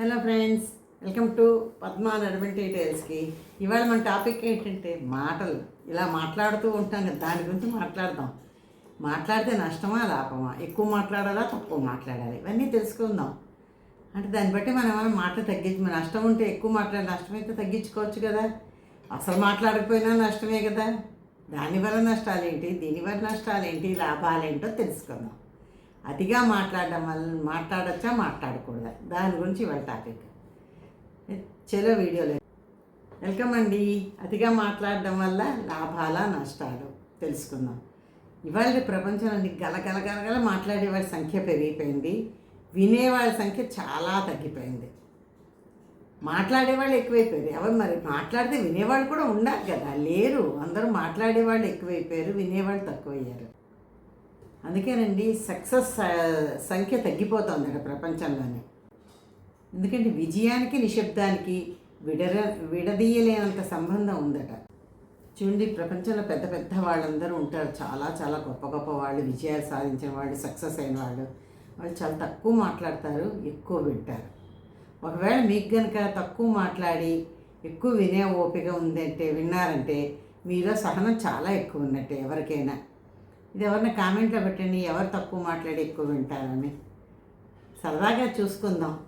Hello friends welcome to Padma నడమల్ డీటెయిల్స్కి. ఇవాళ మన టాపిక్ ఏంటంటే మాటలు. ఇలా మాట్లాడుతూ ఉంటాం కదా దాని గురించి మాట్లాడదాం. మాట్లాడితే నష్టమా లాభమా? ఎక్కువ మాట్లాడాలా తక్కువ మాట్లాడాలి? ఇవన్నీ తెలుసుకుందాం. అంటే దాన్ని బట్టి మనం ఏమైనా మాటలు తగ్గించు నష్టం ఉంటే ఎక్కువ మాట్లాడి నష్టమైతే తగ్గించుకోవచ్చు కదా. అసలు మాట్లాడకపోయినా నష్టమే కదా. దానివల్ల నష్టాలేంటి? దీనివల్ల నష్టాలేంటి? లాభాలేంటో తెలుసుకుందాం. అతిగా మాట్లాడడం వల్ల మాట్లాడచ్చా మాట్లాడకూడదా? దాని గురించి ఇవాళ టాపిక్. చలో వీడియోలో. వెల్కమ్ అండి. అతిగా మాట్లాడడం వల్ల లాభాల నష్టాలు? తెలుసుకుందాం. ఇవాళ ప్రపంచంలో గలగల గలగల మాట్లాడే సంఖ్య పెరిగిపోయింది. వినేవాళ్ళ సంఖ్య చాలా తగ్గిపోయింది. మాట్లాడేవాళ్ళు ఎక్కువైపోయారు. ఎవరు మరి మాట్లాడితే వినేవాళ్ళు కూడా ఉండాలి కదా. లేరు. అందరూ మాట్లాడేవాళ్ళు ఎక్కువైపోయారు. వినేవాళ్ళు తక్కువయ్యారు. అందుకేనండి సక్సెస్ సంఖ్య తగ్గిపోతుంది అక్కడ ప్రపంచంలోనే. ఎందుకంటే విజయానికి నిశ్శబ్దానికి విడర విడదీయలేనంత సంబంధం ఉందట. చూడండి ప్రపంచంలో పెద్ద పెద్ద వాళ్ళందరూ ఉంటారు. చాలా చాలా గొప్ప గొప్ప వాళ్ళు విజయాలు సాధించిన వాళ్ళు సక్సెస్ అయిన వాళ్ళు. వాళ్ళు చాలా తక్కువ మాట్లాడతారు ఎక్కువ వింటారు. ఒకవేళ మీకు కనుక తక్కువ మాట్లాడి ఎక్కువ వినే ఓపిక ఉందంటే విన్నారంటే మీలో సహనం చాలా ఎక్కువ ఉన్నట్టే ఎవరికైనా. ఇది ఎవరిని కామెంట్లో పెట్టండి ఎవరు తక్కువ మాట్లాడి ఎక్కువ వింటారని. సరదాగా చూసుకుందాం.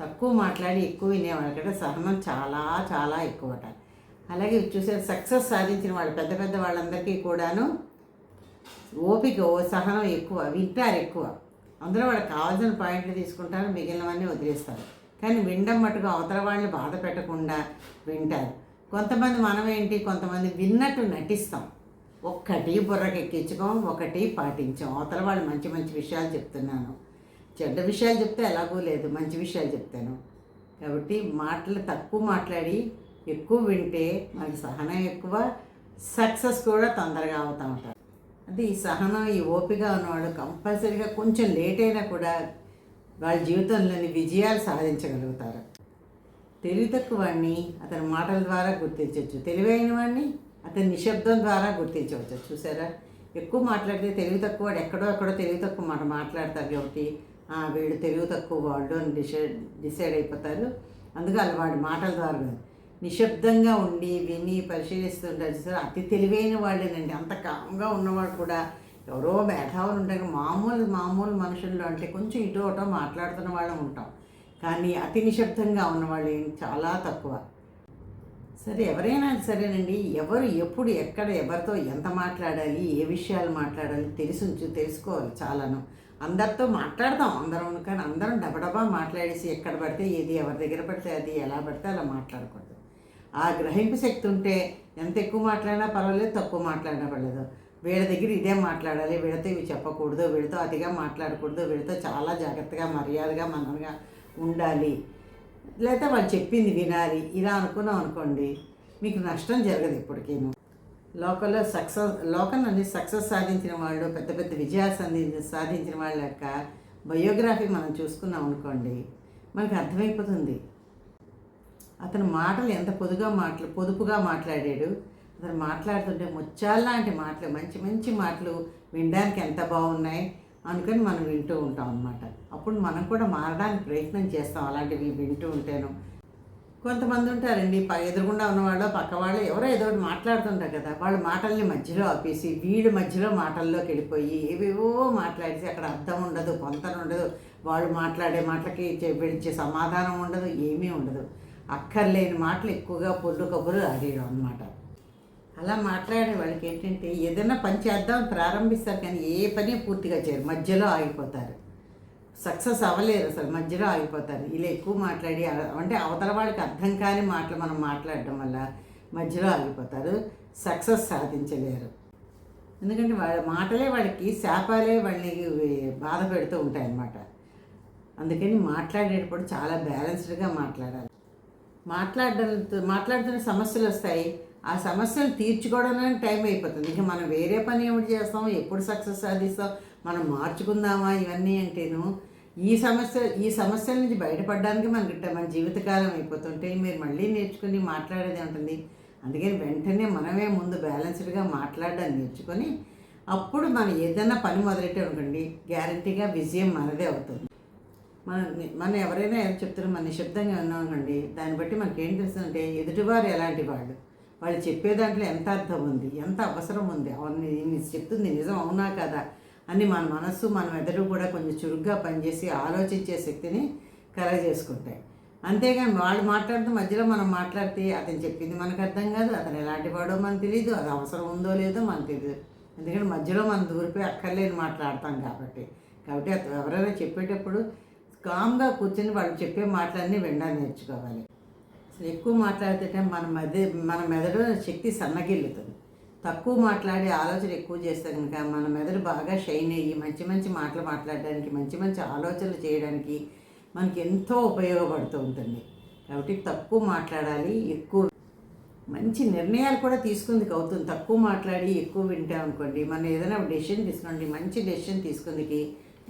తక్కువ మాట్లాడి ఎక్కువ వినేవాళ్ళకంటే సహనం చాలా చాలా ఎక్కువట. అలాగే చూసే సక్సెస్ సాధించిన వాళ్ళు పెద్ద పెద్ద వాళ్ళందరికీ కూడాను ఓపిక ఓ సహనం ఎక్కువ వింటారు ఎక్కువ. అందులో వాళ్ళకి కావాల్సిన పాయింట్లు తీసుకుంటారు మిగిలినవన్నీ వదిలేస్తారు. కానీ వినడం మటుకు అవతల వాళ్ళని బాధ పెట్టకుండా వింటారు. కొంతమంది మనం ఏంటి కొంతమంది విన్నట్టు నటిస్తాం. ఒక్కటి బుర్రకెక్కించుకోం ఒకటి పాటించాం. అవతల వాళ్ళు మంచి మంచి విషయాలు చెప్తున్నాను. చెడ్డ విషయాలు చెప్తే ఎలాగూ లేదు మంచి విషయాలు చెప్తాను. కాబట్టి మాటలు తక్కువ మాట్లాడి ఎక్కువ వింటే మనకి సహనం ఎక్కువ సక్సెస్ కూడా తొందరగా అవుతూ ఉంటారు. అది ఈ సహనం ఈ ఓపిక ఉన్నవాడు కంపల్సరీగా కొంచెం లేట్ అయినా కూడా వాళ్ళ జీవితంలోని విజయాలు సాధించగలుగుతారు. తెలివి తక్కువ వాడిని అతని మాటల ద్వారా గుర్తించవచ్చు తెలివైన వాడిని అతని నిశ్శబ్దం ద్వారా గుర్తించవచ్చు. చూసారా? ఎక్కువ మాట్లాడితే తెలివి తక్కువ వాడు ఎక్కడో ఎక్కడో తెలివి తక్కువ మాట మాట్లాడతారు కాబట్టి వీడు తెలివి తక్కువ వాళ్ళు అని డిసైడ్ డిసైడ్ అయిపోతారు. అందుకే అలా వాడి మాటల ద్వారా నిశ్శబ్దంగా ఉండి విని పరిశీలిస్తుంటారు చూసారా అతి తెలివైన వాళ్ళేనండి. అంత కామ్గా ఉన్నవాడు కూడా ఎవరో మేధావులు ఉంటారు. మామూలు మామూలు మనుషుల్లో అంటే కొంచెం ఇటు అటో మాట్లాడుతున్న వాళ్ళం ఉంటాం. కానీ అతి నిశ్శబ్దంగా ఉన్నవాళ్ళు చాలా తక్కువ. సరే ఎవరైనా సరేనండి. ఎవరు ఎప్పుడు ఎక్కడ ఎవరితో ఎంత మాట్లాడాలి ఏ విషయాలు మాట్లాడాలి తెలిసి తెలుసుకోవాలి చాలాను. అందరితో మాట్లాడదాం అందరం కానీ అందరం డబడబా మాట్లాడేసి ఎక్కడ పడితే ఏది ఎవరి దగ్గర పడితే అది ఎలా పడితే అలా మాట్లాడకూడదు. ఆ గ్రహింపు శక్తి ఉంటే ఎంత ఎక్కువ మాట్లాడినా పర్వాలేదు తక్కువ మాట్లాడినా పర్లేదు వీళ్ళ దగ్గర ఇదే మాట్లాడాలి వీళ్ళతో ఇవి చెప్పకూడదు వీళ్ళతో అతిగా మాట్లాడకూడదు వీళ్ళతో చాలా జాగ్రత్తగా మర్యాదగా మనంగా ఉండాలి. లేకపోతే వాళ్ళు చెప్పింది వినాలి. ఇలా అనుకున్నాం అనుకోండి మీకు నష్టం జరగదు ఎప్పటికేను లోకల్లో సక్సెస్ లోకంలోని సక్సెస్ సాధించిన వాళ్ళు పెద్ద పెద్ద విజయాలు సాధించిన సాధించిన వాళ్ళ యొక్క బయోగ్రఫీ మనం చూసుకున్నాం అనుకోండి మనకు అర్థమైపోతుంది. అతని మాటలు ఎంత పొదుగా మాటలు పొదుపుగా మాట్లాడాడు. అతను మాట్లాడుతుంటే ముచ్చాలాంటి మాటలు మంచి మంచి మాటలు వినడానికి ఎంత బాగున్నాయి. అందుకని మనం వింటూ ఉంటాం అన్నమాట. అప్పుడు మనం కూడా మారడానికి ప్రయత్నం చేస్తాం అలాంటివి వింటూ ఉంటాను. కొంతమంది ఉంటారండి ప ఎదురుగుండా ఉన్నవాళ్ళు పక్క వాళ్ళు ఎవరో ఏదో ఒకటి మాట్లాడుతుంటారు కదా. వాళ్ళ మాటల్ని మధ్యలో ఆపేసి వీడి మధ్యలో మాటల్లోకి వెళ్ళిపోయి ఏవేవో మాట్లాడేసి అక్కడ అర్థం ఉండదు పొంతన ఉండదు. వాళ్ళు మాట్లాడే మాటలకి చె- విడిచే సమాధానం ఉండదు ఏమీ ఉండదు. అక్కర్లేని మాటలు ఎక్కువగా పొల్లు కబుర్లు ఆడేయడం అనమాట అలా మాట్లాడే వాళ్ళకి ఏంటంటే ఏదైనా పని చేద్దాం ప్రారంభిస్తారు కానీ ఏ పని పూర్తిగా చేయరు. మధ్యలో ఆగిపోతారు. సక్సెస్ అవ్వలేరు అసలు మధ్యలో ఆగిపోతారు. ఇలా ఎక్కువ మాట్లాడి అంటే అవతల వాళ్ళకి అర్థం కాని మాటలు మనం మాట్లాడడం వల్ల మధ్యలో ఆగిపోతారు. సక్సెస్ సాధించలేరు. ఎందుకంటే వాళ్ళ మాటలే వాళ్ళకి శాపాలే వాళ్ళని బాధ పెడుతూ ఉంటాయన్నమాట. అందుకని మాట్లాడేటప్పుడు చాలా బ్యాలెన్స్డ్గా మాట్లాడాలి. మాట్లాడడంతో మాట్లాడుతున్న సమస్యలు వస్తాయి. ఆ సమస్యలు తీర్చుకోవడానికి టైం అయిపోతుంది. ఇక మనం వేరే పని ఏమిటి చేస్తాం? ఎప్పుడు సక్సెస్ సాధిస్తాం? మనం మార్చుకుందామా? ఇవన్నీ అంటేను ఈ సమస్య ఈ సమస్యల నుంచి బయటపడడానికి మనకి మన జీవితకాలం అయిపోతుంటే మీరు మళ్ళీ నేర్చుకుని మాట్లాడేది ఉంటుంది అందుకని వెంటనే మనమే ముందు బ్యాలెన్స్డ్గా మాట్లాడడం నేర్చుకొని అప్పుడు మనం ఏదైనా పని మొదలెట్టే అనుకోండి గ్యారంటీగా విజయం మనదే అవుతుంది. మన మనం ఎవరైనా ఏదో మన నిశ్శబ్దంగా ఉన్నామనుకోండి దాన్ని బట్టి మనకి ఏం తెలుస్తుందంటే ఎదుటివారు ఎలాంటి వాళ్ళు? వాళ్ళు చెప్పే దాంట్లో ఎంత అర్థం ఉంది ఎంత అవసరం ఉంది అవన్నీ చెప్తుంది నిజం అవునా కదా అని మన మనస్సు మన మెదడు కూడా కొంచెం చురుగ్గా పనిచేసి ఆలోచించే శక్తిని కలగజేసుకుంటాయి. అంతేగాని వాళ్ళు మాట్లాడుతూ మధ్యలో మనం మాట్లాడితే అతను చెప్పింది మనకు అర్థం కాదు అతను ఎలాంటి వాడో మనకు తెలియదు అది అవసరం ఉందో లేదో మనకు తెలియదు ఎందుకంటే మధ్యలో మనం దూరిపోయి అక్కర్లేని మాట్లాడతాం కాబట్టి. కాబట్టి ఎవరైనా చెప్పేటప్పుడు కామ్గా కూర్చొని వాళ్ళు చెప్పే మాటలన్నీ వినడానికి నేర్చుకోవాలి. అసలు ఎక్కువ మాట్లాడితే మన మెద మన మెదడు శక్తి సన్నగిల్లుతుంది. తక్కువ మాట్లాడి ఆలోచన ఎక్కువ చేస్తే కనుక మన మెదడు బాగా షైన్ అయ్యి మంచి మంచి మాటలు మాట్లాడడానికి మంచి మంచి ఆలోచనలు చేయడానికి మనకి ఎంతో ఉపయోగపడుతూ ఉంటుంది. కాబట్టి తక్కువ మాట్లాడాలి ఎక్కువ మంచి నిర్ణయాలు కూడా తీసుకుందుకు అవుతుంది తక్కువ మాట్లాడి ఎక్కువ వింటాం అనుకోండి. మనం ఏదైనా డెసిషన్ తీసుకోండి మంచి డెసిషన్ తీసుకుందికి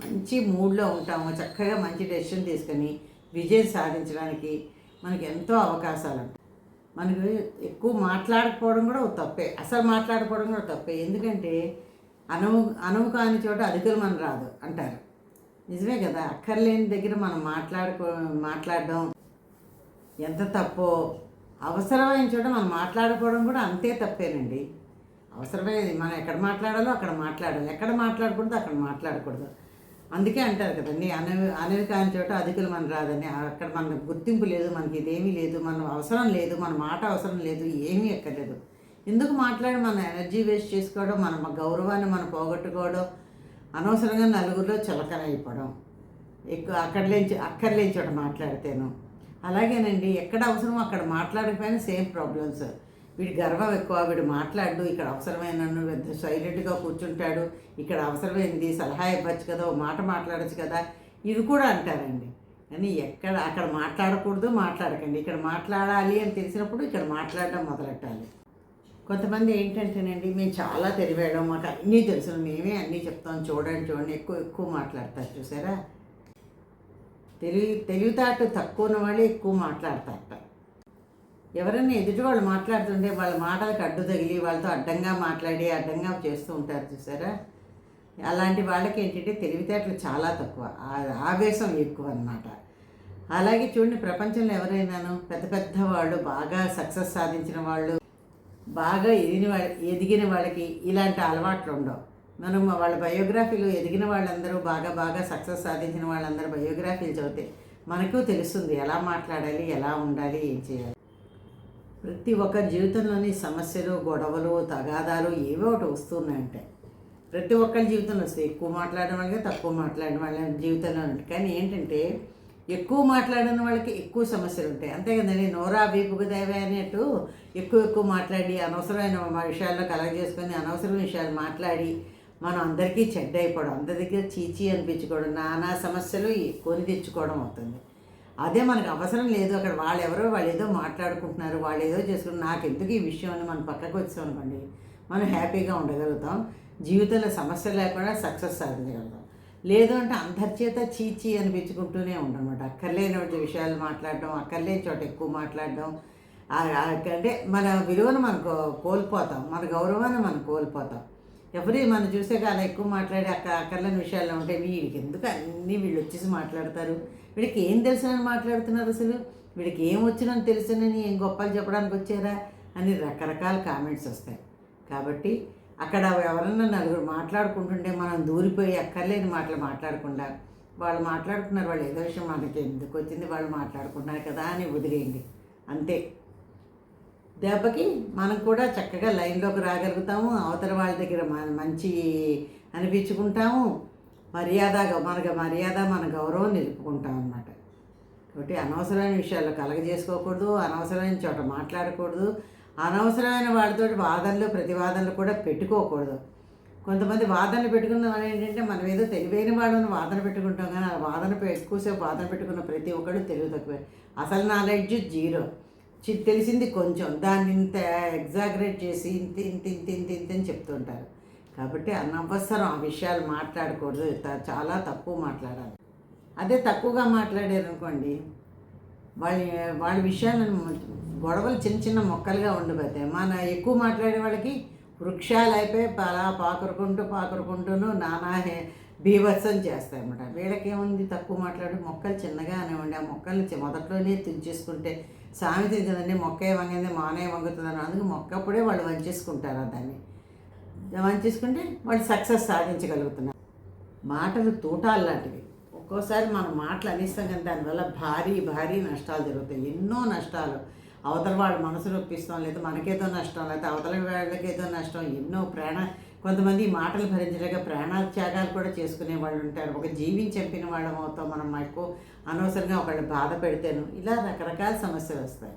మంచి మూడ్లో ఉంటాము చక్కగా మంచి డెసిషన్ తీసుకొని విజయం సాధించడానికి మనకి ఎంతో అవకాశాలు ఉంటాయి మనకు ఎక్కువ మాట్లాడకపోవడం కూడా ఒక తప్పే. అసలు మాట్లాడకపోవడం కూడా తప్పే. ఎందుకంటే అనవు అనవు కాని చోట అధికులు మనం రాదు అంటారు. నిజమే కదా? అక్కర్లేని దగ్గర మనం మాట్లాడుకో మాట్లాడడం ఎంత తప్పో అవసరమైన చోట మనం మాట్లాడుకోవడం కూడా అంతే తప్పేనండి. అవసరమైనది మనం ఎక్కడ మాట్లాడాలో అక్కడ మాట్లాడాలి. ఎక్కడ మాట్లాడకూడదు అక్కడ మాట్లాడకూడదు. అందుకే అంటారు కదండి అనవి అనవి కాని చోట అధికులు మన రాదని అక్కడ మన గుర్తింపు లేదు మనకి ఇదేమీ లేదు మన అవసరం లేదు మన మాట అవసరం లేదు ఏమీ ఎక్కర్లేదు. ఎందుకు మాట్లాడి మన ఎనర్జీ వేస్ట్ చేసుకోవడం మన గౌరవాన్ని మనం పోగొట్టుకోవడం అనవసరంగా నలుగురిలో చులకనైపోవడం ఎక్కువ అక్కడ లేని అక్కర్లేని చోట మాట్లాడితేను. అలాగేనండి ఎక్కడ అవసరమో అక్కడ మాట్లాడకపోయినా సేమ్ ప్రాబ్లమ్స్. వీడి గర్వం ఎక్కువ వీడు మాట్లాడు ఇక్కడ అవసరమైన పెద్ద సైలెంట్గా కూర్చుంటాడు ఇక్కడ అవసరమైంది సలహా ఇవ్వచ్చు కదా ఓ మాట మాట్లాడచ్చు కదా ఇది కూడా అంటారండి. కానీ ఎక్కడ అక్కడ మాట్లాడకూడదు మాట్లాడకండి. ఇక్కడ మాట్లాడాలి అని తెలిసినప్పుడు ఇక్కడ మాట్లాడడం మొదలెట్టాలి. కొంతమంది ఏంటంటేనండి మేము చాలా తెలివేయడం మాకు అన్నీ తెలుసు మేమే అన్నీ చెప్తాం చూడండి చూడండి ఎక్కువ ఎక్కువ మాట్లాడతారు చూసారా? తెలివి తెలివితేటలు తక్కువ ఉన్న వాళ్ళే ఎక్కువ మాట్లాడతారట. ఎవరైనా ఎదుటి వాళ్ళు మాట్లాడుతుంటే వాళ్ళ మాటలకు అడ్డు తగిలి వాళ్ళతో అడ్డంగా మాట్లాడి అడ్డంగా చేస్తూ ఉంటారు చూసారా? అలాంటి వాళ్ళకి ఏంటంటే తెలివితేటలు చాలా తక్కువ. ఆవేశం ఎక్కువ అన్నమాట. అలాగే చూడండి ప్రపంచంలో ఎవరైనాను పెద్ద పెద్ద వాళ్ళు బాగా సక్సెస్ సాధించిన వాళ్ళు బాగా ఎదిగిన వాళ్ళ ఎదిగిన వాళ్ళకి ఇలాంటి అలవాట్లు ఉండవు. మనం వాళ్ళ బయోగ్రఫీలు ఎదిగిన వాళ్ళందరూ బాగా బాగా సక్సెస్ సాధించిన వాళ్ళందరూ బయోగ్రఫీలు చదివితే మనకు తెలుస్తుంది ఎలా మాట్లాడాలి ఎలా ఉండాలి ఏం చేయాలి. ప్రతి ఒక్క జీవితంలోని సమస్యలు గొడవలు తగాదాలు ఏవో ఒకటి వస్తున్నాయంటే. ప్రతి ఒక్కరి జీవితంలో వస్తాయి ఎక్కువ మాట్లాడడం వాళ్ళకి తక్కువ మాట్లాడడం వాళ్ళ జీవితంలో ఉంటాయి కానీ ఏంటంటే ఎక్కువ మాట్లాడిన వాళ్ళకి ఎక్కువ సమస్యలు ఉంటాయి. అంతే కదండి నోరా వీపుకు దేవే అనేట్టు ఎక్కువ ఎక్కువ మాట్లాడి అనవసరమైన మా విషయాల్లో కలగజేసుకొని అనవసరమైన విషయాలు మాట్లాడి మనం అందరికీ చెడ్డ అయిపోవడం అందరి దగ్గర చీచీ అనిపించుకోవడం నానా సమస్యలు కొని తెచ్చుకోవడం అవుతుంది. అదే మనకు అవసరం లేదు. అక్కడ వాళ్ళు ఎవరో వాళ్ళు ఏదో మాట్లాడుకుంటున్నారు వాళ్ళు ఏదో చేసుకున్నారు నాకు ఎందుకు ఈ విషయం అని మనం పక్కకు వచ్చాం అనుకోండి మనం హ్యాపీగా ఉండగలుగుతాం. జీవితంలో సమస్య లేకుండా సక్సెస్ సాధించగలుగుతాం. లేదు అంటే అందరిచేత చీచి అనిపించుకుంటూనే ఉండమాట అక్కర్లేని విషయాలు మాట్లాడడం అక్కర్లేని చోట ఎక్కువ మాట్లాడడం. అంటే మన విలువను మనం కోల్పోతాం. మన గౌరవాన్ని మనం కోల్పోతాం. ఎవరి మనం చూసే కాలం ఎక్కువ మాట్లాడి అక్క అక్కర్లేని విషయాల్లో ఉంటే వీడికి ఎందుకు అన్నీ వీళ్ళు వచ్చేసి మాట్లాడతారు? వీడికి ఏం తెలుసునని మాట్లాడుతున్నారు అసలు? వీడికి ఏం వచ్చినని తెలుసునని ఏం గొప్పలు చెప్పడానికి వచ్చారా? అని రకరకాల కామెంట్స్ వస్తాయి. కాబట్టి అక్కడ ఎవరన్నా నలుగురు మాట్లాడుకుంటుంటే మనం దూరిపోయి అక్కర్లేని మాటలు మాట్లాడకుండా వాళ్ళు మాట్లాడుకున్నారు వాళ్ళు ఏదో విషయం మనకి ఎందుకు వచ్చింది వాళ్ళు మాట్లాడుకున్నారు కదా అని వదిలేయండి. అంతే. దెబ్బకి మనం కూడా చక్కగా లైన్లోకి రాగలుగుతాము అవతల వాళ్ళ దగ్గర మన మంచి అనిపించుకుంటాము మర్యాద మనకు మర్యాద మన గౌరవం నిలుపుకుంటాం అన్నమాట. కాబట్టి అనవసరమైన విషయాలు కలగజేసుకోకూడదు అనవసరమైన చోట మాట్లాడకూడదు అనవసరమైన వాళ్ళతో వాదనలు ప్రతివాదనలు కూడా పెట్టుకోకూడదు. కొంతమంది వాదనలు పెట్టుకున్న వాళ్ళు ఏంటంటే మనం ఏదో తెలివైన వాళ్ళని వాదన పెట్టుకుంటాం కానీ ఆ వాదన ఎక్కువసేపు వాదన పెట్టుకున్న ప్రతి ఒక్కడు తెలివి తక్కువే. అసలు నాలెడ్జ్ జీరో. చి- తెలిసింది కొంచెం. దాన్ని ఇంత ఎగ్జాగరేట్ చేసి ఇంత ఇంత ఇంత ఇంత ఇంత అని చెప్తుంటారు. కాబట్టి అనవసరం ఆ విషయాలు మాట్లాడకూడదు. చాలా తక్కువ మాట్లాడాలి. అదే తక్కువగా మాట్లాడారు అనుకోండి వాళ్ళ వాళ్ళ విషయాలను గొడవలు చిన్న చిన్న మొక్కలుగా ఉండిపోతాయి మన ఎక్కువ మాట్లాడే వాళ్ళకి వృక్షాలు అయిపోయి అలా పాకురుకుంటూ పాకురుకుంటూను నానా హే- బీభత్సం చేస్తాయి అన్నమాట. వీళ్ళకేముంది తక్కువ మాట్లాడి మొక్కలు చిన్నగా అనేవండి ఆ మొక్కల్ని మొదట్లోనే తుంచేసుకుంటే సామెత ఇది మొక్క మొక్కే వంగింది మానే వంగుతుందని అందుకు మొక్కప్పుడే వాళ్ళు వంచేసుకుంటారు దాన్ని. జమాన్ చేసుకుంటే వాళ్ళు సక్సెస్ సాధించగలుగుతున్నారు. మాటలు తూటాలు లాంటివి. ఒక్కోసారి మనం మాటలు అనిస్తాం కానీ దానివల్ల భారీ భారీ నష్టాలు జరుగుతాయి. ఎన్నో నష్టాలు. అవతల వాళ్ళ మనసు నొప్పిస్తాం లేదా మనకేదో నష్టం లేకపోతే అవతల వాళ్ళకి ఏదో నష్టం ఎన్నో ప్రాణ కొంతమంది ఈ మాటలు భరించలేక ప్రాణత్యాగాలు కూడా చేసుకునే వాళ్ళు ఉంటారు. ఒక జీవిని చంపిన వాళ్ళం అవుతాం మనం మాకు అనవసరంగా ఒకళ్ళు బాధ పెడితేను. ఇలా రకరకాల సమస్యలు వస్తాయి.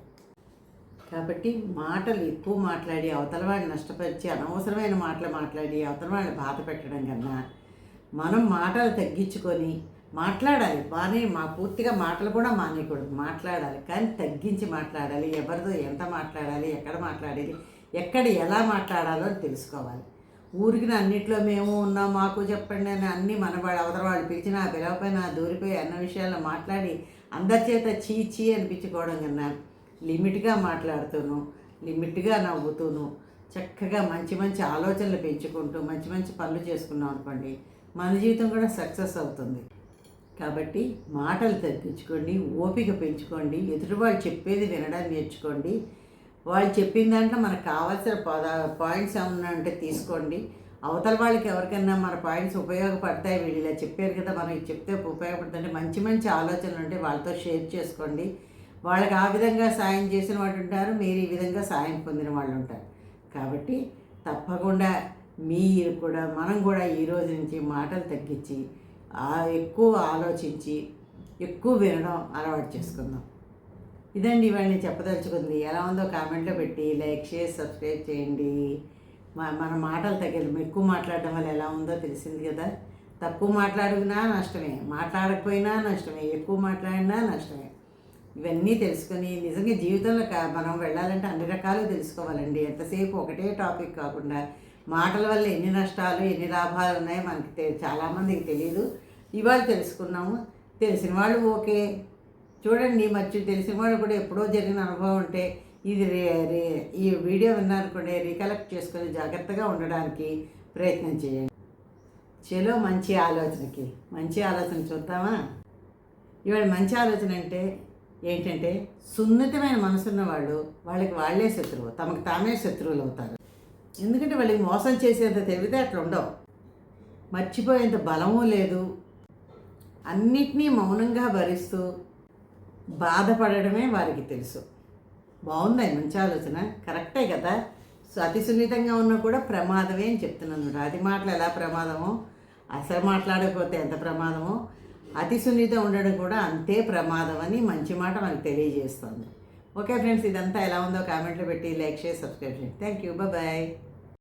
కాబట్టి మాటలు ఎక్కువ మాట్లాడి అవతల వాడిని నష్టపరిచి అనవసరమైన మాటలు మాట్లాడి అవతల వాడిని బాధ పెట్టడం కన్నా మనం మాటలు తగ్గించుకొని మాట్లాడాలి. బాగానే మా పూర్తిగా మాటలు కూడా మానేయకూడదు. మాట్లాడాలి. కానీ తగ్గించి మాట్లాడాలి. ఎవరితో ఎంత మాట్లాడాలి ఎక్కడ మాట్లాడాలి ఎక్కడ ఎలా మాట్లాడాలో అని తెలుసుకోవాలి. ఊరికి అన్నిట్లో మేము ఉన్నాం మాకు చెప్పండి అని అన్నీ మన వాళ్ళు అవతల వాళ్ళు పిలిచినా పిలవపోయినా దూరిపోయి అన్న విషయాల్లో మాట్లాడి అందరి చేత చీ చీ అనిపించుకోవడం కన్నా లిమిట్గా మాట్లాడుతూను లిమిట్గా నవ్వుతూను చక్కగా మంచి మంచి ఆలోచనలు పెంచుకుంటూ మంచి మంచి పనులు చేసుకున్నాం అనుకోండి మన జీవితం కూడా సక్సెస్ అవుతుంది. కాబట్టి మాటలు తగ్గించుకోండి ఓపిక పెంచుకోండి ఎదుటి వాళ్ళు చెప్పేది వినడం నేర్చుకోండి వాళ్ళు చెప్పిన దాంట్లో మనకు కావాల్సిన పద పాయింట్స్ ఏమన్నా ఉంటే తీసుకోండి. అవతల వాళ్ళకి ఎవరికైనా మన పాయింట్స్ ఉపయోగపడతాయి వీళ్ళు ఇలా చెప్పారు కదా మనం చెప్తే ఉపయోగపడుతుంటే మంచి మంచి ఆలోచనలు ఉంటే వాళ్ళతో షేర్ చేసుకోండి. వాళ్ళకి ఆ విధంగా సాయం చేసిన వాళ్ళు ఉంటారు మీరు ఈ విధంగా సాయం పొందిన వాళ్ళు ఉంటారు. కాబట్టి తప్పకుండా మీరు కూడా మనం కూడా ఈ రోజు నుంచి మాటలు తగ్గించి ఎక్కువ ఆలోచించి ఎక్కువ వినడం అలవాటు చేసుకుందాం. ఇదండి ఇవాళ నేను చెప్పదలుచుకుంది. ఎలా ఉందో కామెంట్లో పెట్టి లైక్ చేసి సబ్స్క్రైబ్ చేయండి. మన మాటలు తగ్గదు ఎక్కువ మాట్లాడడం వల్ల ఎలా ఉందో తెలిసింది కదా. తక్కువ మాట్లాడినా నష్టమే మాట్లాడకపోయినా నష్టమే ఎక్కువ మాట్లాడినా నష్టమే. ఇవన్నీ తెలుసుకొని నిజంగా జీవితంలో మనం వెళ్ళాలంటే అన్ని రకాలు తెలుసుకోవాలండి. ఎంతసేపు ఒకటే టాపిక్ కాకుండా మాటల వల్ల ఎన్ని నష్టాలు ఎన్ని లాభాలు ఉన్నాయో మనకి తె- చాలామందికి తెలియదు ఇవాళ తెలుసుకున్నాము. తెలిసిన వాళ్ళు ఓకే. చూడండి మర్చి తెలిసిన వాళ్ళు కూడా ఎప్పుడో జరిగిన అనుభవం ఉంటే ఇది రే రే ఈ వీడియో విన్నారనుకోండి రికలెక్ట్ చేసుకొని జాగ్రత్తగా ఉండడానికి ప్రయత్నం చేయండి. చలో మంచి ఆలోచనకి. మంచి ఆలోచన చూద్దామా? ఇవాళ మంచి ఆలోచన అంటే ఏంటంటే సున్నితమైన మనసున్న వాళ్ళు వాళ్ళకి వాళ్ళే శత్రువు తమకు తామే శత్రువులు అవుతారు. ఎందుకంటే వాళ్ళకి మోసం చేసేంత తెలివితే అట్లా ఉండవు. మర్చిపోయేంత బలము లేదు. అన్నిటినీ మౌనంగా భరిస్తూ బాధపడడమే వారికి తెలుసు. బాగుంది మంచి ఆలోచన? కరెక్టే కదా? సో అతి సున్నితంగా ఉన్నా కూడా ప్రమాదమే అని చెప్తున్నాను. అది మాటలు ఎలా ప్రమాదమో అసలు మాట్లాడకపోతే ఎంత ప్రమాదమో అతి సున్నితం ఉండడం కూడా అంతే ప్రమాదం అని మంచి మాట మనకు తెలియజేస్తుంది. ఓకే ఫ్రెండ్స్ ఇదంతా ఎలా ఉందో కామెంట్లో పెట్టి లైక్ చేసి సబ్స్క్రైబ్ చేయండి. Thank you bye.